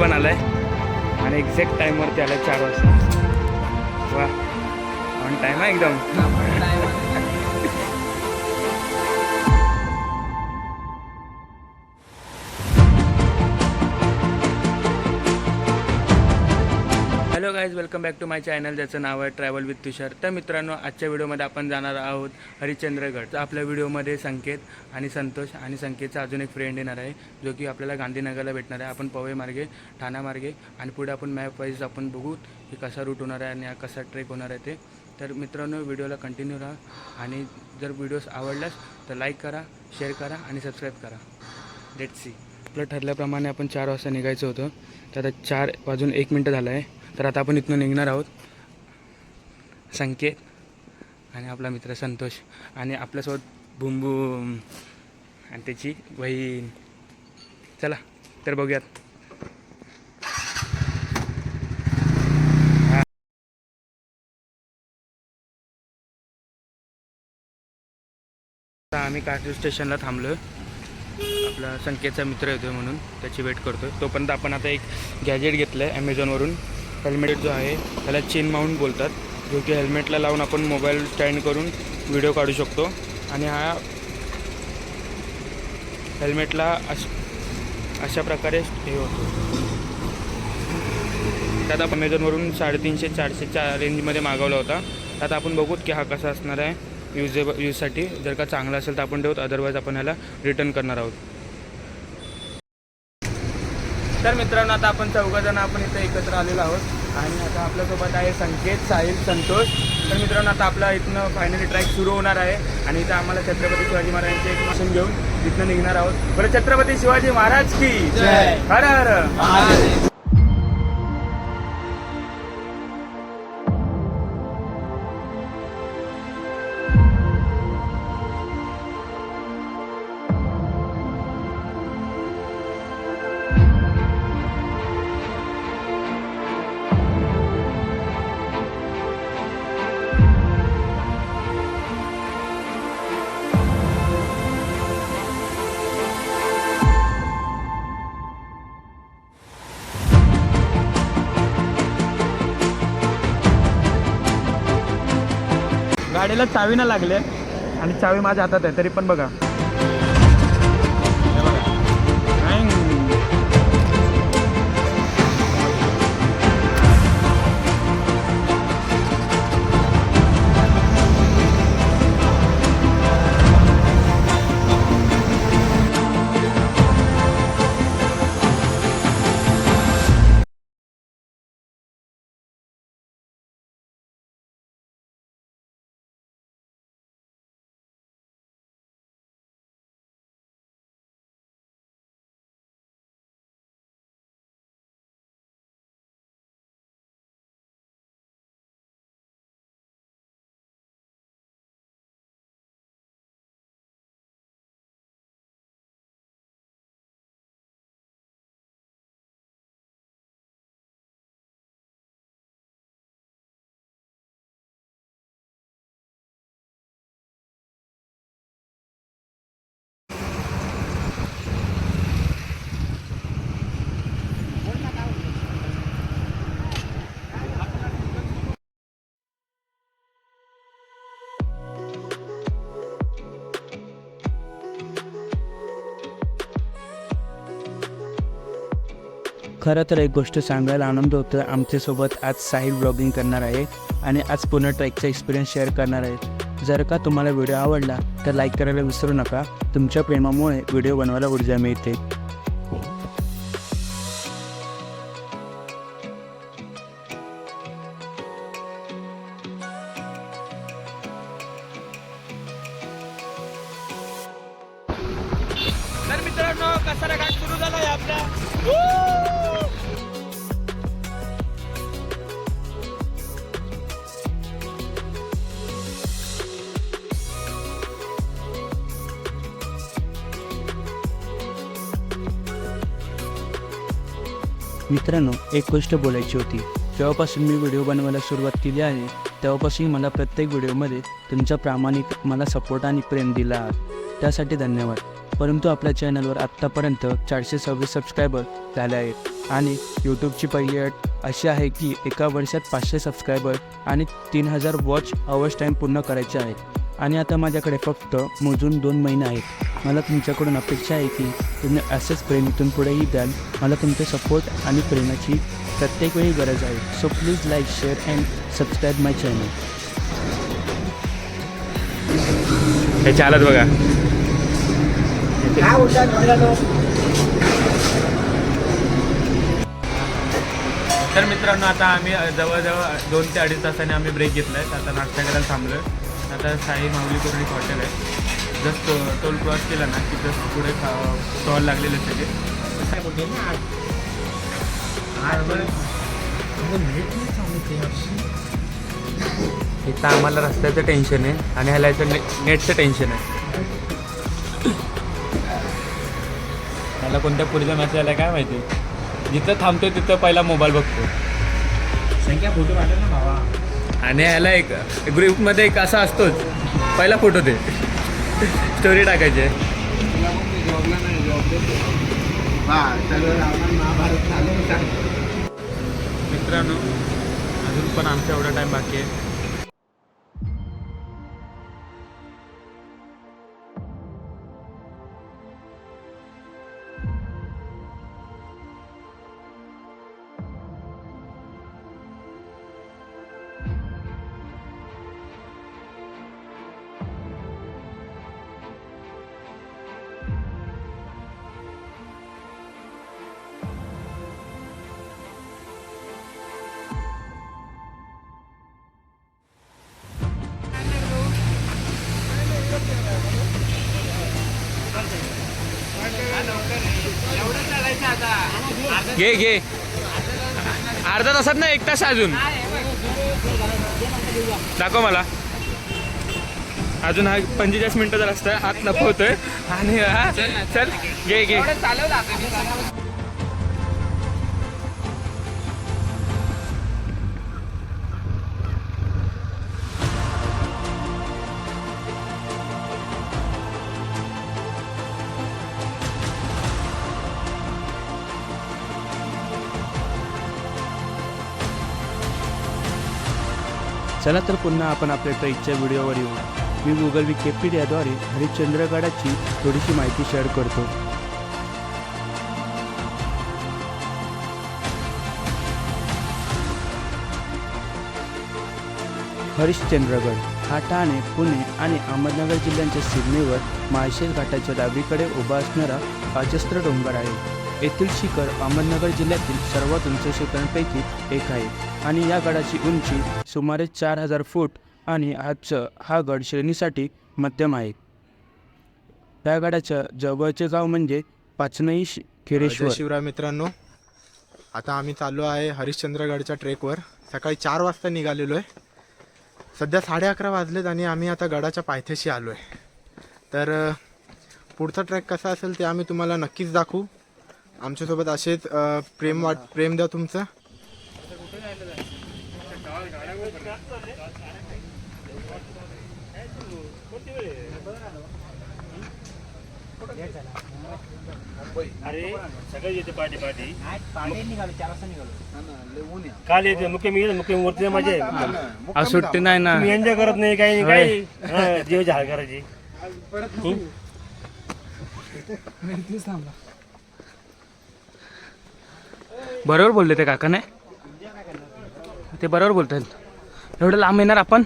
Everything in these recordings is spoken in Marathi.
पण भाई आहे पण आलाय. आणि एक्झॅक्ट टाईमवरती आलाय चार वाजता. वा. ऑन टाईम आहे एकदम. Guys welcome back to my channel ज्याचं नाव आहे ट्रॅव्हल विथ तुषार तर मित्रांनो आजच्या व्हिडिओमध्ये आपण जाणार आहोत हरिश्चंद्रगड. तर आपल्या व्हिडिओमध्ये संकेत आणि संतोष आणि संकेतचा अजून एक फ्रेंड येणार आहे जो की आपल्याला गांधीनगरला भेटणार आहे. आपण पवई मार्गे ठाणा मार्गे आणि पुढे आपण मॅप वाईज आपण बघू की कसा रूट होणार आहे आणि कसा ट्रेक होणार आहे ते. तर मित्रांनो व्हिडिओला कंटिन्यू राहा. आणि जर व्हिडिओज आवडल्यास तर लाईक करा शेअर करा आणि सबस्क्राईब करा. लेट सी आपलं ठरल्याप्रमाणे आपण चार वाजता निघायचं होतं. तर आता चार वाजून एक मिनटं झालं आहे. तर आता आपण इथनं निघणार आहोत. संकेत आणि आपला मित्र संतोष आणि आपल्यासोबत बुंबूम आणि त्याची बहीण चला तर बघूयात. आम्ही काश्मीर स्टेशनला थांबलो आपला संकेतचा मित्र येतो म्हणून त्याची वेट करतो तोपर्यंत आपण आता एक गॅजेट घेतलं आहे ॲमेझॉनवरून हेल्मेट जो आहे त्याला चेन माउंट बोलतात. जो की हेल्मेटला लावून आपण मोबाईल स्टँड करून व्हिडिओ काढू शकतो. आणि हा हेल्मेटला अश अशा प्रकारे हे होतो. त्यात आपण अमेझॉनवरून साडेतीनशे चारशेच्या रेंजमध्ये मागवला होता. त्यात आपण बघूत की हा कसा असणार आहे युजेब यूजसाठी जर का चांगला असेल तर आपण ठेवत. अदरवाईज आपण ह्याला रिटर्न करणार आहोत. तर मित्रांनो आता आपण चौघजण आपण इथं एकत्र आलेलो आहोत. आणि आता आपल्यासोबत आहे संकेत साहिल संतोष. तर मित्रांनो आता आपला इथनं फायनली ट्रॅक सुरू होणार आहे. आणि इथं आम्हाला छत्रपती शिवाजी महाराजांचे एक भाषण घेऊन इथनं निघणार आहोत. बरं छत्रपती शिवाजी महाराज की. हर हर. गाडीला चावी ना लागले आणि चावी माझ्या हातात आहे तरी पण बघा. खरं तर एक गोष्ट सांगायला आनंद होतो आमच्यासोबत आज साहिल ब्लॉगिंग करणार आहे आणि आज पुन्हा ट्रॅकचा एक्सपिरियन्स शेअर करणार आहे. जर का तुम्हाला व्हिडिओ आवडला तर लाईक करायला विसरू नका. तुमच्या प्रेमामुळे व्हिडिओ बनवायला ऊर्जा मिळते. मित्रांनो एक गोष्ट बोलायची होती. जेव्हापासून मी व्हिडिओ बनवायला सुरुवात केली आहे तेव्हापासून मला प्रत्येक व्हिडिओमध्ये तुमचा प्रामाणिक मला सपोर्ट आणि प्रेम दिला आहात त्यासाठी धन्यवाद. परंतु आपल्या चॅनलवर आत्तापर्यंत चारशे सव्वीस सबस्क्रायबर झाले आहेत. आणि यूट्यूबची पहिली अट अशी आहे की एका वर्षात पाचशे सबस्क्रायबर आणि तीन हजार वॉच आवर्स टाईम पूर्ण करायचे आहेत. आणि आता माझ्याकडे फक्त मोजून दोन महिने आहेत. मला तुमच्याकडून अपेक्षा आहे की तुम्ही असंच प्रेम इथून पुढेही द्याल. मला तुमचे सपोर्ट आणि प्रेमाची प्रत्येक वेळी गरज आहे. So please like share and subscribe my channel हे चालत बघा. तर मित्रांनो आता आम्ही जवळजवळ दोन ते अडीच तासाने आम्ही ब्रेक घेतला आहे आता नाश्ता करायला थांबलो आता साई माऊली करून एक हॉटेल आहे. जस्ट टोल क्रॉस केला ना की जस्ट पुढे स्टॉल लागलेले सगळे. इथं आम्हाला रस्त्याचं टेन्शन आहे आणि ह्याला याचं ने नेटचं टेन्शन आहे. मला कोणत्या पुढचा मॅसेज आला काय माहिती? जिथं थांबतोय तिथं पहिला मोबाईल बघतो. संख्या फोटो पाठव ना भावा. आणि ह्याला एक ग्रुपमध्ये एक असा असतोच. पहिला फोटो दे. स्टोरी टाकायची. मित्रांनो अजून पण आमचा एवढा टाईम बाकी आहे. घे घे. अर्धा तासात ना एक तास अजून. दाखव मला. अजून हा पंचेचाळीस मिनिटाचा रस्ता असतं आत नफवतोय आणि हा चल घे घे. चला तर पुन्हा आपण आपल्या ट्रेकच्या व्हिडिओवर येऊ. मी गुगल विकिपीडियाद्वारे हरिश्चंद्रगडाची थोडीशी माहिती शेअर करतो. हरिश्चंद्रगड हा ठाणे पुणे आणि अहमदनगर जिल्ह्यांच्या सीमेवर माळशेज घाटाच्या डावीकडे उभा असणारा अजस्त्र डोंगर आहे. येथील शिखर अहमदनगर जिल्ह्यातील सर्वात उंच शिखरांपैकी एक आहे आणि या गडाची उंची सुमारे चार हजार फूट आणि आजचं हा गड श्रेणीसाठी मध्यम आहे. त्या गडाच्या जवळचे गाव म्हणजे पाचनई शि- खिरेश्वर. शिवराय मित्रांनो. आता आम्ही चाललो आहे हरिश्चंद्रगडच्या ट्रेकवर. सकाळी चार वाजता निघालेलो आहे. सध्या साडे अकरा वाजलेत आणि आम्ही आता गडाच्या पायथ्याशी आलो आहे तर पुढचा ट्रॅक कसा असेल ते आम्ही तुम्हाला नक्कीच दाखवू. आमच्यासोबत असेच अ, प्रेम वाट प्रेम द्या तुमचं. अरे सगळे येते पाठी पाठी काल येते मुख्य मी मुख्य आहे आज सुट्टी नाही ना. तुम्ही एन्जॉय करत नाही काही नाही काही. हा, जीव झाड करायची बरोबर बोलले ते काका नाही ते बरोबर बोलतात एवढं लांब येणार आपण?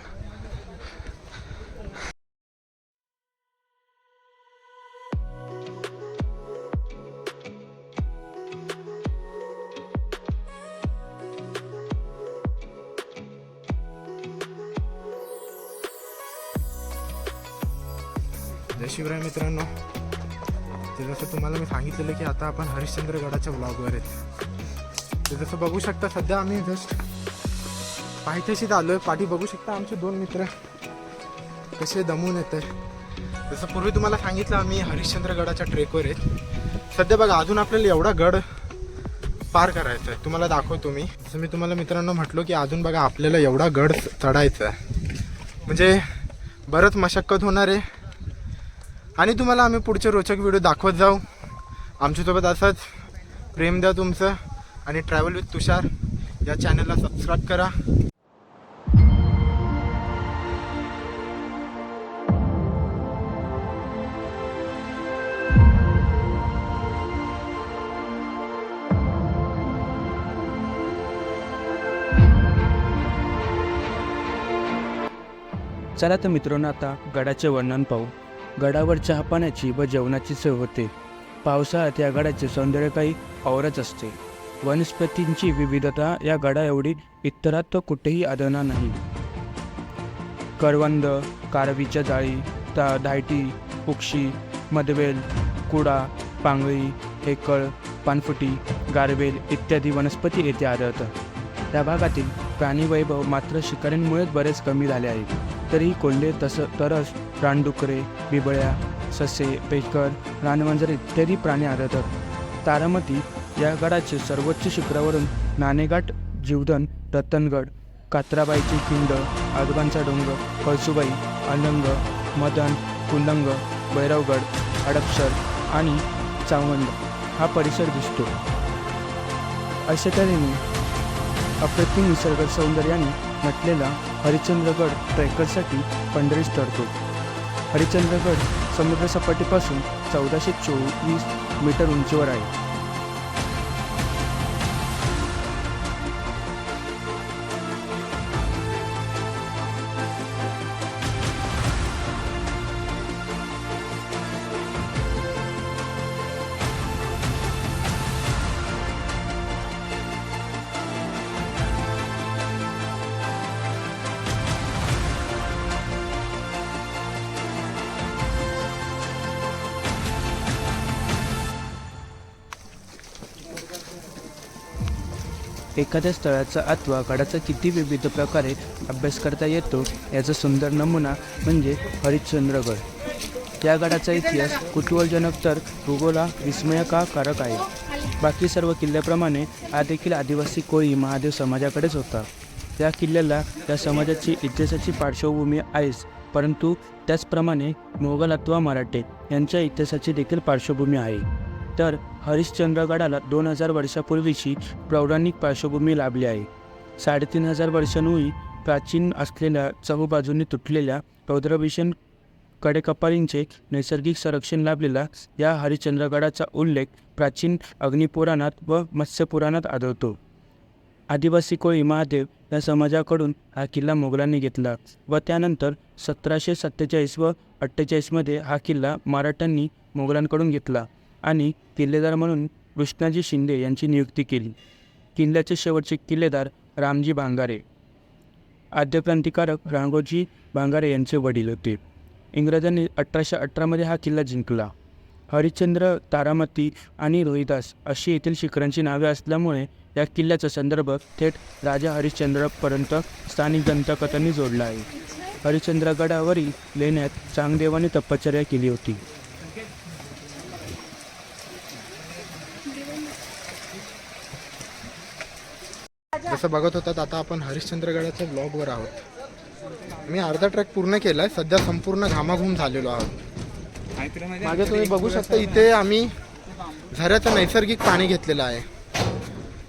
जय शिवराय मित्रांनो. जसं तुम्हाला मी सांगितलेलं की आता आपण हरिश्चंद्रगडाच्या ब्लॉगवर आहेत ते जसं बघू शकता सध्या आम्ही जस्ट पायथ्याशीच आलो आहे पाठी बघू शकता आमचे दोन मित्र कसे दमून येत आहे जसं पूर्वी तुम्हाला सांगितलं आम्ही हरिश्चंद्रगडाच्या ट्रेकवर आहेत. सध्या बघा अजून आपल्याला एवढा गड पार करायचा आहे तुम्हाला दाखवतो मी. जसं मी तुम्हाला मित्रांनो म्हटलो की अजून बघा आपल्याला एवढा गड चढायचा आहे म्हणजे बरंच मशक्कत होणार आहे. आणि तुम्हाला आम्ही पुढचे रोचक व्हिडिओ दाखवत जाऊ. आमच्यासोबत असंच प्रेम द्या तुमचं. आणि ट्रॅव्हल विथ तुषार या चॅनलला सबस्क्राईब करा. चला तर मित्रांनो आता गडाचे वर्णन पाहू. गडावर चहा पाण्याची व जेवणाची सोय होते. पावसाळ्यात या गडाचे सौंदर्य काही औरच असते. वनस्पतींची विविधता या गडाएवढी इतरात कुठेही आढळणार नाही. करवंद कारवीच्या जाळी ता धायटी उक्षी मदवेल कुडा पांगळी हेकळ पानफुटी गारवेल इत्यादी वनस्पती येथे आढळतात. त्या भागातील प्राणीवैभव मात्र शिकाऱ्यांमुळेच बरेच कमी झाले आहे तरीही कोल्हे तसं तरस रानडुकरे बिबळ्या ससे पेकर रानवंजर इत्यादी प्राणी आढळतात. तारामती या गडाचे सर्वोच्च शिखरावरून नाणेघाट जीवधन रतनगड कात्राबाईची खिंड आजोबांचा डोंगर कळसुबाई अलंग मदन कुलंग भैरवगड हडपसर आणि चावंड हा परिसर दिसतो. अशा तऱ्हेने अप्रतिम निसर्ग सौंदर्याने नटलेला हरिश्चंद्रगड ट्रेकरसाठी पंढरीस ठरतो हरिश्चंद्रगड समुद्रसपाटीपासून चौदाशे चोवीस मीटर उंचीवर आहे. एखाद्या स्थळाचा अथवा गडाचा किती विविध प्रकारे अभ्यास करता येतो याचा सुंदर नमुना म्हणजे हरिश्चंद्रगड. या गडाचा इतिहास कुतूहलजनक तर भूगोला विस्मयकारक आहे. बाकी सर्व किल्ल्याप्रमाणे हा देखील आदिवासी कोळी महादेव समाजाकडेच होता. त्या किल्ल्याला त्या समाजाची इतिहासाची पार्श्वभूमी आहेच परंतु त्याचप्रमाणे मोगल अथवा मराठे यांच्या इतिहासाची देखील पार्श्वभूमी आहे. तर हरिश्चंद्रगडाला दोन हजार वर्षापूर्वीची पौराणिक पार्श्वभूमी लाभली आहे. साडेतीन हजार वर्षांहूनही प्राचीन असलेल्या चहूबाजूंनी तुटलेल्या रौद्रभीषण कडेकपालींचे नैसर्गिक संरक्षण लाभलेला या हरिश्चंद्रगडाचा उल्लेख प्राचीन अग्निपुराणात व मत्स्यपुराणात आढळतो. आदिवासी कोळी महादेव या समाजाकडून हा किल्ला मोगलांनी घेतला व त्यानंतर सतराशे सत्तेचाळीस व अठ्ठेचाळीसमध्ये हा किल्ला मराठ्यांनी मोगलांकडून घेतला. आणि किल्लेदार म्हणून कृष्णाजी शिंदे यांची नियुक्ती केली. किल्ल्याचे शेवटचे किल्लेदार रामजी भांगारे आद्यक्रांतिकारक रांगोजी भांगारे यांचे वडील होते. इंग्रजांनी अठराशे अठरामध्ये हा किल्ला जिंकला. हरिश्चंद्र तारामती आणि रोहिदास अशी येथील शिखरांची नावे असल्यामुळे या किल्ल्याचा संदर्भ थेट राजा हरिश्चंद्रपर्यंत स्थानिक दंतकथांनी जोडला आहे. हरिश्चंद्रगडावरील लेण्यात चांगदेवाने तपश्चर्या केली होती. जसं बघत होतात आता आपण हरिश्चंद्रगडाच्या ब्लॉगवर आहोत. मी अर्धा ट्रॅक पूर्ण केलाय सध्या संपूर्ण घामाघूम झालेलो आहोत. मागे तुम्ही बघू शकता इथे आम्ही झऱ्याचं नैसर्गिक पाणी घेतलेलं आहे.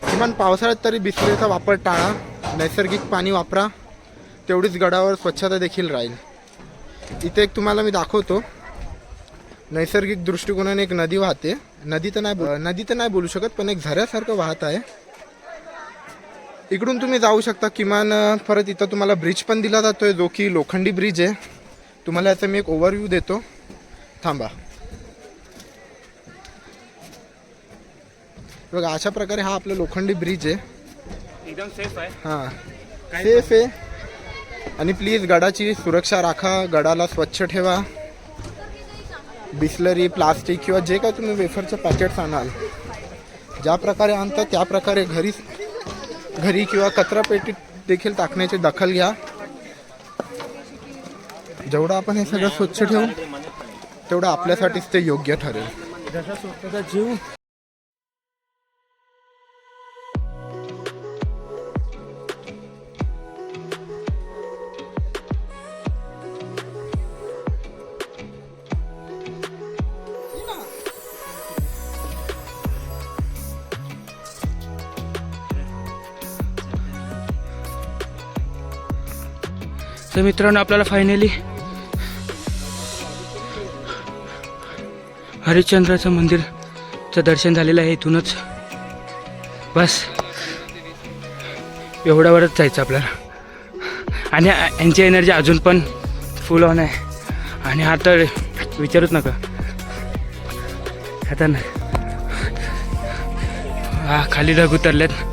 किमान पावसाळ्यात तरी बिसलेचा वापर टाळा नैसर्गिक पाणी वापरा तेवढीच गडावर स्वच्छता देखील राहील. इथे एक तुम्हाला मी दाखवतो. नैसर्गिक दृष्टिकोनाने एक नदी वाहते. नदी तर नाही नदी तर नाही बोलू शकत पण एक झऱ्यासारखं वाहत आहे. इकडून तुम्ही जाऊ शकता किमान परत इथं तुम्हाला ब्रिज पण दिला जातोय जो की लोखंडी ब्रिज आहे. तुम्हाला याचा मी एक ओव्हरव्ह्यू देतो. थांबा. बघा अशा प्रकारे हा आपला लोखंडी ब्रिज आहे. एकदम सेफ आहे. हां. सेफ आहे. आणि प्लीज गडाची सुरक्षा राखा गडाला स्वच्छ ठेवा. बिस्लरी प्लास्टिक किंवा जे काय तुम्ही वेफरचं पॅकेट्स आणाल ज्या प्रकारे आणता त्या प्रकारे घरी घरी किंवा कचरा पेटीत देखील टाकण्याची दखल घ्या. जेवढं आपण हे सगळं स्वच्छ ठेवू तेवढं आपल्यासाठीच ते योग्य ठरेल. जसा स्वतःचा जीव तर मित्रांनो आपल्याला फायनली हरिश्चंद्राचं मंदिरचं दर्शन झालेलं आहे इथूनच. बस. एवढ्यावरच जायचं आपल्याला. आणि यांची एनर्जी अजून पण फुल ऑन आहे. आणि हा तर विचारूच नका. आता नाही. हा खाली ढग उतरल्यात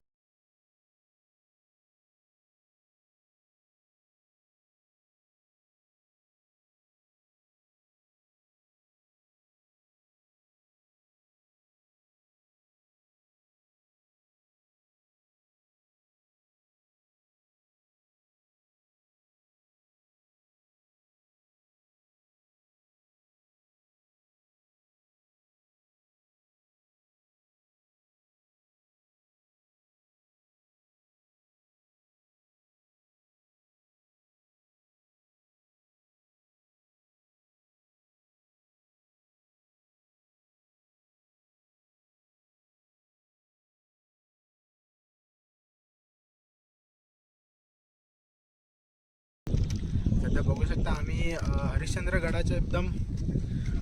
तर बघू शकता आम्ही हरिश्चंद्रगडाच्या हरिश्चंद्र गडाच्या एकदम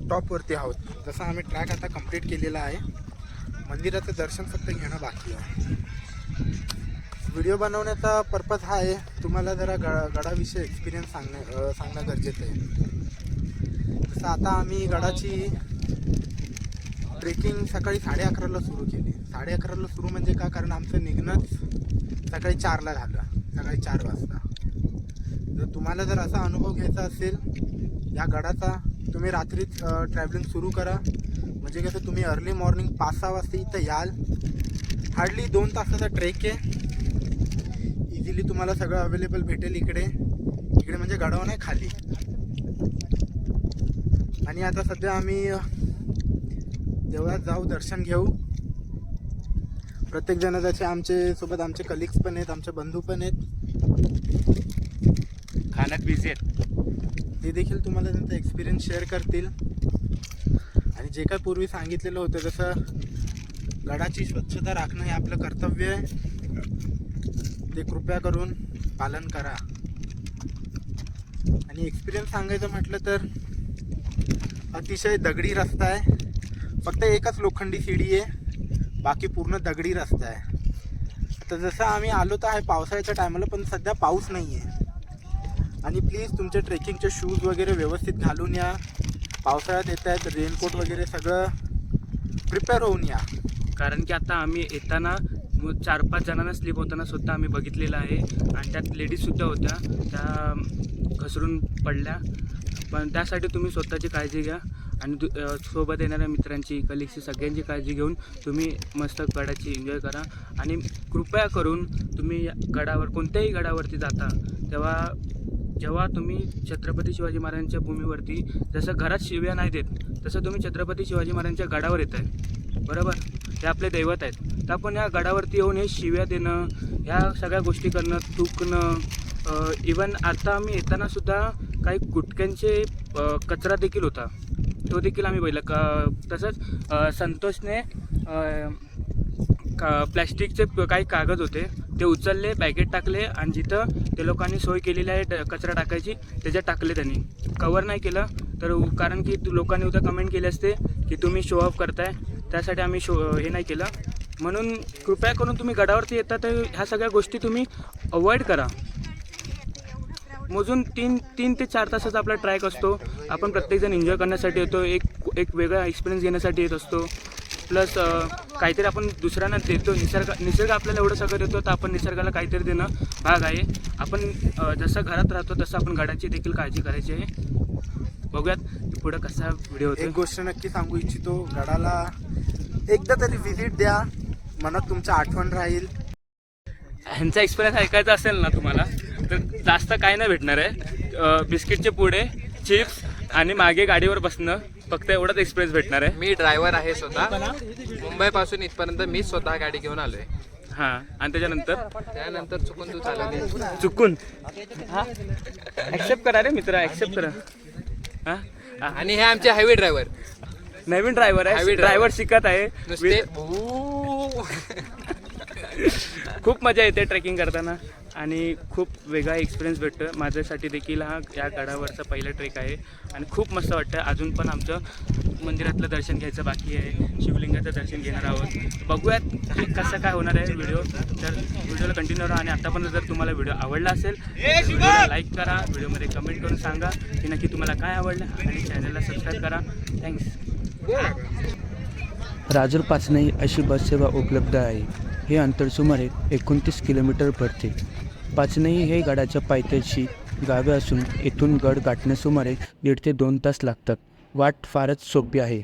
टॉपवरती आहोत. जसं आम्ही ट्रॅक आता कंप्लीट केलेला आहे. मंदिराचं दर्शन फक्त घेणं बाकी आहे. व्हिडिओ बनवण्याचा पर्पज हा आहे तुम्हाला जरा ग गडाविषयी एक्सपिरियन्स सांगणे सांगणं गरजेचं आहे. जसं आता आम्ही गडाची ट्रेकिंग सकाळी साडे अकराला सुरू केली. साडे अकराला सुरू म्हणजे का? कारण आमचं निघणंच सकाळी चारला झालं. सकाळी चार वाजता. जर तुम्हाला जर असा अनुभव घ्यायचा असेल या गडाचा तुम्ही रात्रीच ट्रॅव्हलिंग सुरू करा. म्हणजे कसं तुम्ही अर्ली मॉर्निंग पाच सहा वाजता इथं याल. हार्डली दोन तासाचा ट्रेक आहे. इझिली तुम्हाला सगळं अवेलेबल भेटेल इकडे. इकडे म्हणजे गडावर नाही खाली. आणि आता सध्या आम्ही देवळात जाऊ दर्शन घेऊ. प्रत्येक जण त्याचे आमचे सोबत आमचे कलिग्स पण आहेत आमचे बंधू पण आहेत. बिझी आहेत. ते देखील तुम्हाला त्यांचा एक्सपिरियन्स शेअर करतील. आणि जे काय पूर्वी सांगितलेलं होतं जसं गडाची स्वच्छता राखणं हे आपलं कर्तव्य आहे. ते कृपया करून पालन करा. आणि एक्सपिरियन्स सांगायचं म्हटलं तर अतिशय दगडी रस्ता आहे. फक्त एकच लोखंडी शिडी आहे. बाकी पूर्ण दगडी रस्ता आहे. तर जसं आम्ही आलो तर आहे पावसाळ्याच्या टायमाला पण सध्या पाऊस नाही आहे आणि प्लीज तुमचे ट्रेकिंगचे शूज वगैरे व्यवस्थित घालून या. पावसाळ्यात येत आहेत रेनकोट वगैरे सगळं प्रिपेअर होऊन या. कारण की आता आम्ही येताना चार पाच जणांना स्लिप होताना सुद्धा आम्ही बघितलेलं आहे. आणि त्यात लेडीजसुद्धा होत्या. त्या घसरून पडल्या. पण त्यासाठी तुम्ही स्वतःची काळजी घ्या. आणि दु सोबत येणाऱ्या मित्रांची कलिगची सगळ्यांची काळजी घेऊन तुम्ही मस्त गडाची एन्जॉय करा. आणि कृपया करून तुम्ही या गडावर कोणत्याही गडावरती जाता तेव्हा जेव्हा तुम्ही छत्रपती शिवाजी महाराजांच्या भूमीवरती जसं घरात शिव्या नाही देत तसं तुम्ही छत्रपती शिवाजी महाराजांच्या गडावर येत आहे बरोबर? ते आपले दैवत आहेत. तर आपण या गडावरती येऊन हे शिव्या देणं ह्या सगळ्या गोष्टी करणं थुकणं इवन आता आम्ही येतानासुद्धा काही गुटक्यांचे कचरा देखील होता. तो देखील आम्ही पहिला क तसंच संतोषने का प्लॅस्टिकचे काही कागद होते ते उचलले बॅगेत टाकले आणि जिथं ते लोकांनी सोय केलेली आहे ट- कचरा टाकायची. त्याच्यात टाकले त्यांनी. कवर नाही केलं तर कारण की लोकांनी उद्या कमेंट केले असते की तुम्ही शो ऑफ करताय. त्यासाठी आम्ही शो हे नाही केलं. म्हणून कृपया करून तुम्ही गडावरती येता तर ह्या सगळ्या गोष्टी तुम्ही अवॉइड करा. मोजून तीन तीन ते चार तासाचा आपला ट्रॅक असतो. आपण प्रत्येकजण एन्जॉय करण्यासाठी येतो. एक एक वेगळा एक्सपिरियन्स घेण्यासाठी येत असतो. प्लस काहीतरी आपण दुसऱ्यांना देतो. निसर्ग निसर्ग आपल्याला एवढं सगळं देतो तर आपण निसर्गाला काहीतरी देणं भाग आहे. आपण जसं घरात राहतो तसं आपण घराची देखील काळजी करायची आहे. बघूयात पुढं कसा व्हिडिओ एक गोष्ट नक्की सांगू इच्छितो. गडाला एकदा तरी व्हिजिट द्या. मनात तुमचं आठवण राहील. ह्यांचा एक्सपिरियन्स ऐकायचा असेल ना तुम्हाला तर जास्त काय नाही भेटणार आहे. बिस्किटचे पुढे चिप्स आणि मागे गाडीवर बसणं. फक्त एवढाच एक्सपिरियन्स भेटणार आहे. मी ड्रायव्हर आहे स्वतः. मुंबई पासून इथपर्यंत मी स्वतः गाडी घेऊन आलोय. हां आणि त्याच्यानंतर? त्यानंतर चुकून तू चालवली. चुकून? हा. ॲक्सेप्ट करा रे मित्र ॲक्सेप्ट करा. हां? हां. आणि हे आमचे हायवे ड्रायव्हर नवीन ड्रायव्हर आहे. Highway driver. ड्रायव्हर शिकत आहे. नुसते खूप मजा येते ट्रेकिंग करताना आणि खूप वेगळा एक्सपिरियन्स भेटतो माझ्यासाठी देखील हा या गडावरचा पहिला ट्रेक आहे. आणि खूप मस्त वाटतं अजून पण आमचं मंदिरातलं दर्शन घ्यायचं बाकी आहे. शिवलिंगाचं दर्शन घेणार आहोत. बघूयात की कसं काय होणार आहे व्हिडिओ तर व्हिडिओला कंटिन्यू राहा आणि आतापर्यंत जर तुम्हाला व्हिडिओ आवडला असेल व्हिडिओला लाईक करा. व्हिडिओमध्ये कमेंट करून सांगा की नक्की तुम्हाला काय आवडलं आणि चॅनलला सबस्क्राईब करा. थँक्स राजूर पाचनाई अशी बससेवा उपलब्ध आहे. हे अंतर सुमारे एकोणतीस किलोमीटर भरते. पाचनई हे गडाच्या पायथ्याशी गावे असून येथून गड गाठण्यास सुमारे दीड ते दोन तास लागतात. वाट फारच सोपी आहे.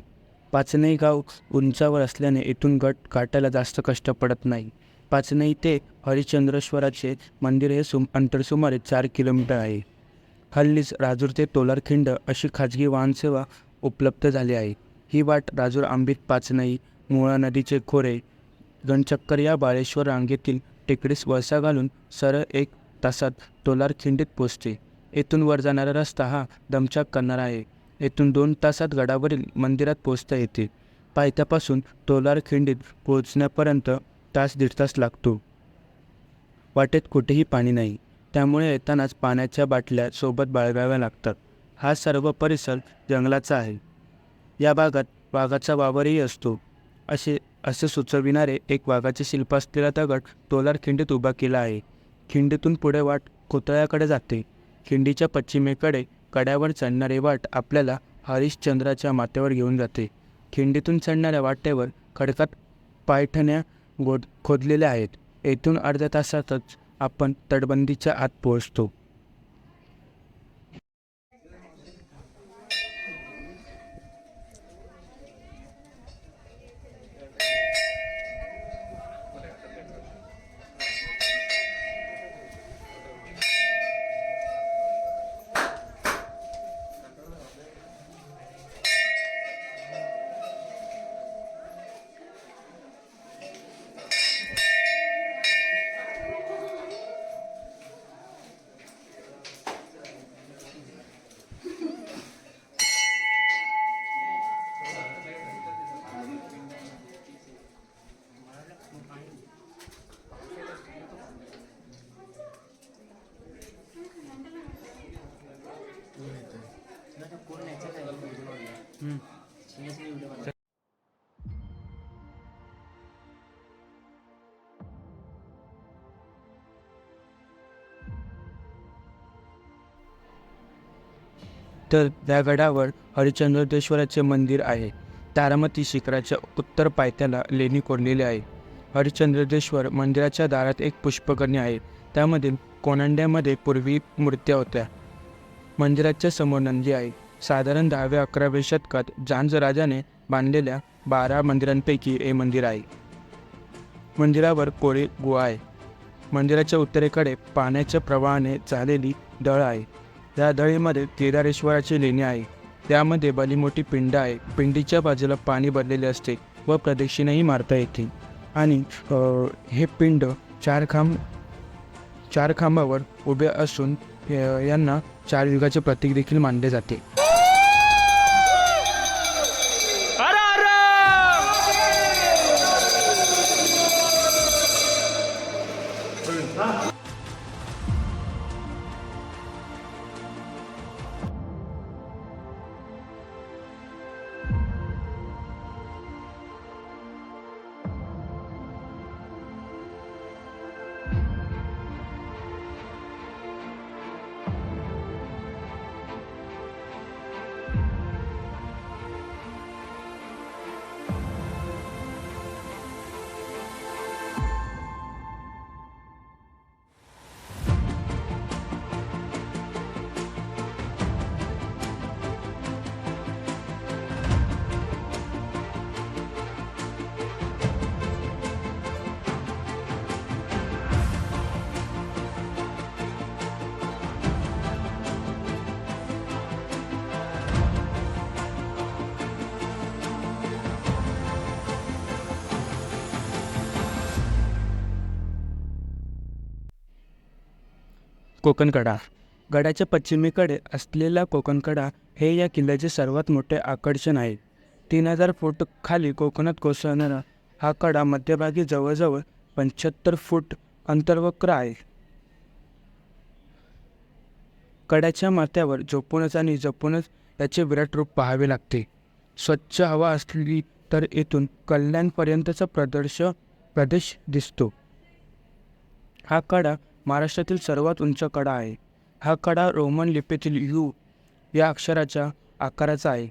पाचनई गाव उंचावर असल्याने येथून गड गाठायला जास्त कष्ट पडत नाही. पाचनई ते हरिश्चंद्रेश्वराचे मंदिर हे सुम अंतर सुमारे चार किलोमीटर आहे. हल्लीच राजूर ते तोलारखिंड अशी खाजगी वाहनसेवा उपलब्ध झाली आहे. ही वाट राजूर आंबीत पाचनई मुळा नदीचे खोरे गणचक्कर या बाळेश्वर रांगेतील टेकडीस वळसा घालून सरळ एक तासात तोलार खिंडीत पोचते. येथून वर जाणारा रस्ता हा दमछाक करणारा आहे. येथून दोन तासात गडावरील मंदिरात पोचता येते. पायथ्यापासून तोलार खिंडीत पोहोचण्यापर्यंत तास दीड तास लागतो. वाटेत कुठेही पाणी नाही. त्यामुळे येतानाच पाण्याच्या बाटल्या सोबत बाळगाव्या लागतात. हा सर्व परिसर जंगलाचा आहे. या भागात वाघाचा वावरही असतो. असे असे सुचविणारे एक वाघाचे शिल्प असलेला दगड टोलार खिंडीत उभा केला आहे. खिंडीतून पुढे वाट कोतळ्याकडे जाते. खिंडीच्या पश्चिमेकडे कड्यावर चढणारी वाट आपल्याला हरिश्चंद्राच्या माथ्यावर घेऊन जाते. खिंडीतून चढणाऱ्या वाटेवर खडकात पायठण्या गोड खोदलेल्या आहेत. येथून अर्ध्या तासातच आपण तटबंदीच्या आत पोहोचतो. तर त्या गडावर हरिश्चंद्रेश्वराचे मंदिर आहे. तारामती शिखराच्या उत्तर पायथ्याला लेणी कोरलेली आहे. हरिश्चंद्रदेश्वर मंदिराच्या दारात एक पुष्पकर्णी आहे. त्यामधील कोणांड्यामध्ये पूर्वी मूर्त्या होत्या. मंदिराच्या समोर नंदी आहे. साधारण दहाव्या अकराव्या शतकात जांज राजाने बांधलेल्या बारा मंदिरांपैकी हे मंदिर आहे. मंदिरावर कोरे गुहा आहे. मंदिराच्या उत्तरेकडे पाण्याच्या प्रवाहाने झालेली दळ आहे. त्या दळीमध्ये केदारेश्वराची लेणी आहे. त्यामध्ये बलीमोठी पिंड आहे. पिंडीच्या बाजूला पाणी भरलेले असते व प्रदक्षिणाही मारता येते. आणि हे पिंड चार खांब चार खांबावर उभे असून यांना चार युगाचे प्रतीक देखील मानले जाते. कोकणकडा गडाच्या पश्चिमेकडे असलेला कोकणकडा हे या किल्ल्याचे सर्वात मोठे आकर्षण आहे. तीन हजार फूट खाली कोकणात कोसळणारा हा कडा मध्यभागी जवळजवळ पंच्याहत्तर फूट अंतर्वक्र आहे. कड्याच्या माथ्यावर झोपूनच आणि जपूनच याचे विराट रूप पाहावे लागते. स्वच्छ हवा असली तर येथून कल्याणपर्यंतचा प्रदर्श प्रदेश दिसतो. हा कडा महाराष्ट्रातील सर्वात उंच कडा आहे. हा कडा रोमन लिपीतील यू या अक्षराच्या आकाराचा आहे.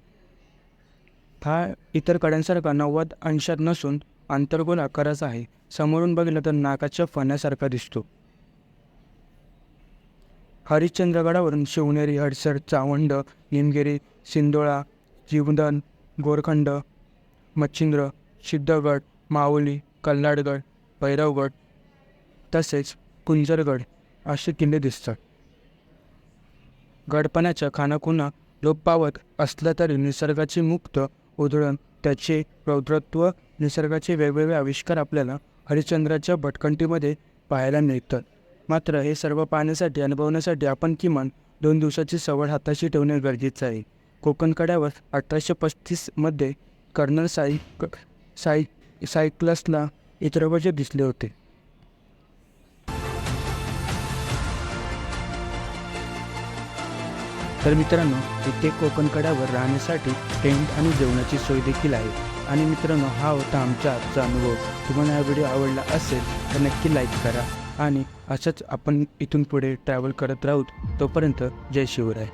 हा इतर कड्यांसारखा नव्वद अंशात नसून आंतरगोल आकाराचा आहे. समोरून बघितलं तर नाकाच्या फण्यासारखा दिसतो. हरिश्चंद्रगडावरून शिवनेरी हडसर चावंड निमगिरी सिंदोळा जीवधन गोरखंड मच्छिंद्र सिद्धगड माऊली कल्लाडगड भैरवगड तसेच कुंजरगड असे किल्ले दिसतात. गडपणाच्या खानाखुणा लोप पावत असल्या तरी निसर्गाचे मुक्त उधळण त्याचे रौद्रत्व निसर्गाचे वेगवेगळे आविष्कार आपल्याला हरिश्चंद्राच्या भटकंटीमध्ये पाहायला मिळतात. मात्र हे सर्व पाहण्यासाठी अनुभवण्यासाठी आपण किमान दोन दिवसाची सवड हाताशी ठेवणे गरजेचं आहे. कोकणकड्यावर अठराशे पस्तीसमध्ये कर्नल साई साई सायक्लसला इतरवजे दिसले होते. तर मित्रांनो इथे कोकण कड्यावर राहण्यासाठी टेंट आणि जेवणाची सोय देखील आहे. आणि मित्रांनो हा होता आमचा आजचा अनुभव. तुम्हाला हा व्हिडिओ आवडला असेल तर नक्की लाईक करा. आणि असंच आपण इथून पुढे ट्रॅव्हल करत राहूत तोपर्यंत जय शिवराय.